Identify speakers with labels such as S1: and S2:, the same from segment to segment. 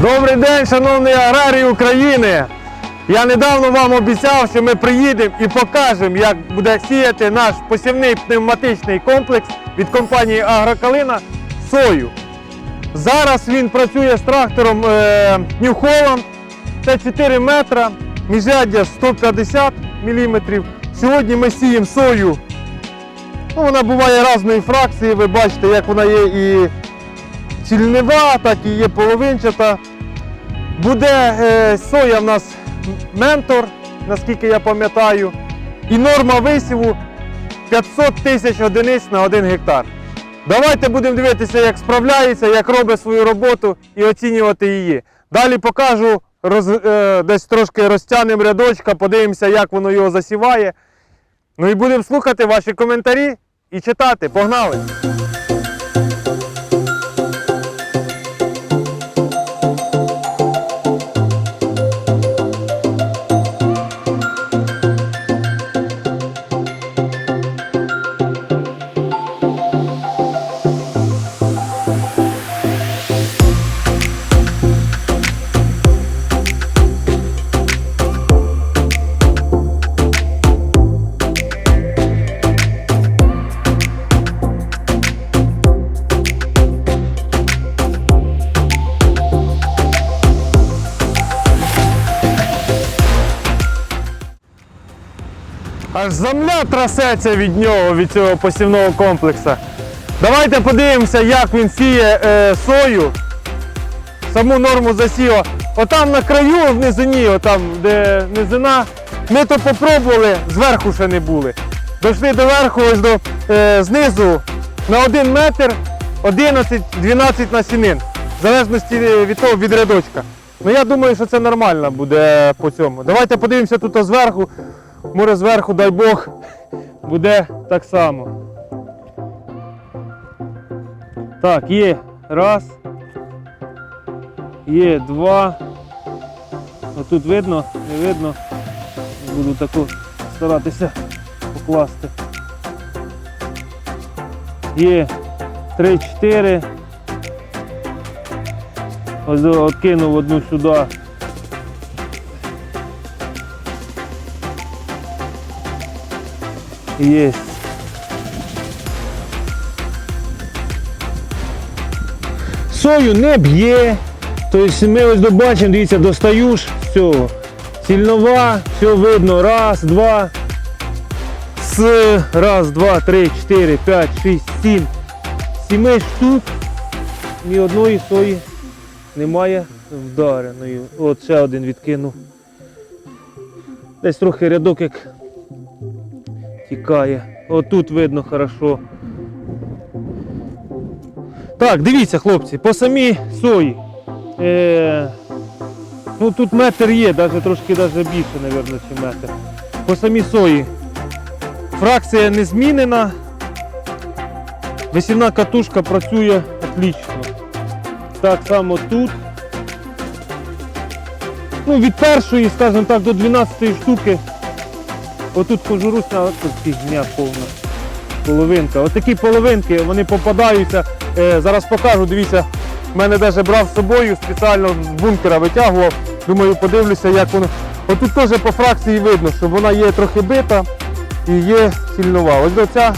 S1: Добрий день, шановні аграрії України! Я недавно вам обіцяв, що ми приїдемо і покажемо, як буде сіяти наш посівний пневматичний комплекс від компанії Агрокалина сою. Зараз він працює з трактором е, New Holland. Це 4 метра, міжряддя 150 мм. Сьогодні ми сіємо сою. Ну, вона буває різної фракції, ви бачите, як вона є і цільнева, так і є половинчата. Буде е, соя в нас ментор, наскільки я пам'ятаю, і норма висіву 500 тисяч одиниць на 1 гектар. Давайте будемо дивитися, як справляється, як робить свою роботу і оцінювати її. Далі покажу, роз, е, десь трошки розтягнемо рядочка, подивимося, як воно його засіває. Ну і будемо слухати ваші коментарі і читати. Погнали! Аж земля трасеться від нього, від цього посівного комплексу. Давайте подивимося, як він сіє е, сою. Саму норму засіла. Отам на краю в низині, отам, де низина, ми то попробували, зверху ще не були. Дійшли до верху, ось до е, знизу на 1 метр 11-12 насінин. В залежності від того від рядочка. Ну я думаю, що це нормально буде по цьому. Давайте подивимося тут зверху. Може зверху, дай Бог, буде так само. Так, є раз. Є два. Отут видно, не видно. Буду таку старатися покласти. Є три-чотири. Откинув одну сюди. Є. Сою не б'є. Тобто ми ось добачимо, дивіться, достаю ж з. Сільнова, все видно. Раз, два. С. Раз, два, три, чотири, п'ять, шість, сім. Сіми штук. Ні одної сої немає вдареної. От ще один відкинув. Десь трохи рядок як тікає. Отут видно хорошо. Так, дивіться, хлопці, по самій сої. Е, ну тут метр є, навіть трошки навіть більше, мабуть, ніж метр. По самій сої. Фракція не змінена. Висівна катушка працює отлично. Так само тут. Ну, від першої, скажімо так, до 12 штуки Отут от тут фігня повна. Половинка. От такі половинки, вони попадаються. Е, зараз покажу, дивіться, мене навіть брав з собою, спеціально з бункера витягував. Думаю, подивлюся, як воно. Отут теж по фракції видно, що вона є трохи бита і є сильнова. Ось до ця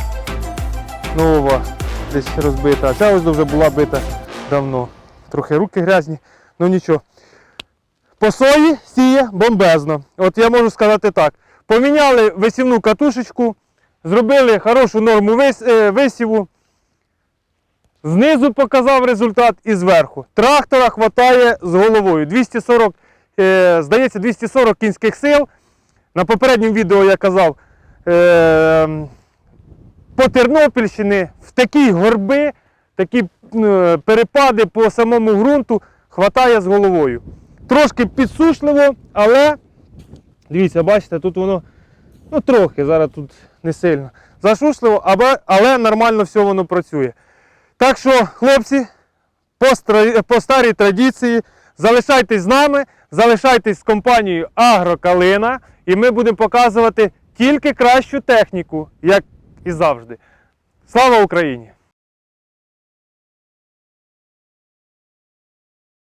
S1: нова, десь розбита. А ця ось вже була бита давно. Трохи руки грязні, ну нічого. По сої сіє бомбезно. От я можу сказати так. Поміняли висівну катушечку, зробили хорошу норму е, висіву. Знизу показав результат і зверху. Трактора хватає з головою. 240, е, здається, 240 кінських сил. На попередньому відео я казав, е, по Тернопільщині в такі горби, такі перепади по самому ґрунту хватає з головою. Трошки підсушливо, але Дивіться, бачите, тут воно ну трохи, зараз тут не сильно. Зашушливо, але, але нормально все воно працює. Так що, хлопці, по, по старій традиції, залишайтесь з нами, залишайтесь з компанією Агрокалина, і ми будемо показувати тільки кращу техніку, як і завжди. Слава Україні!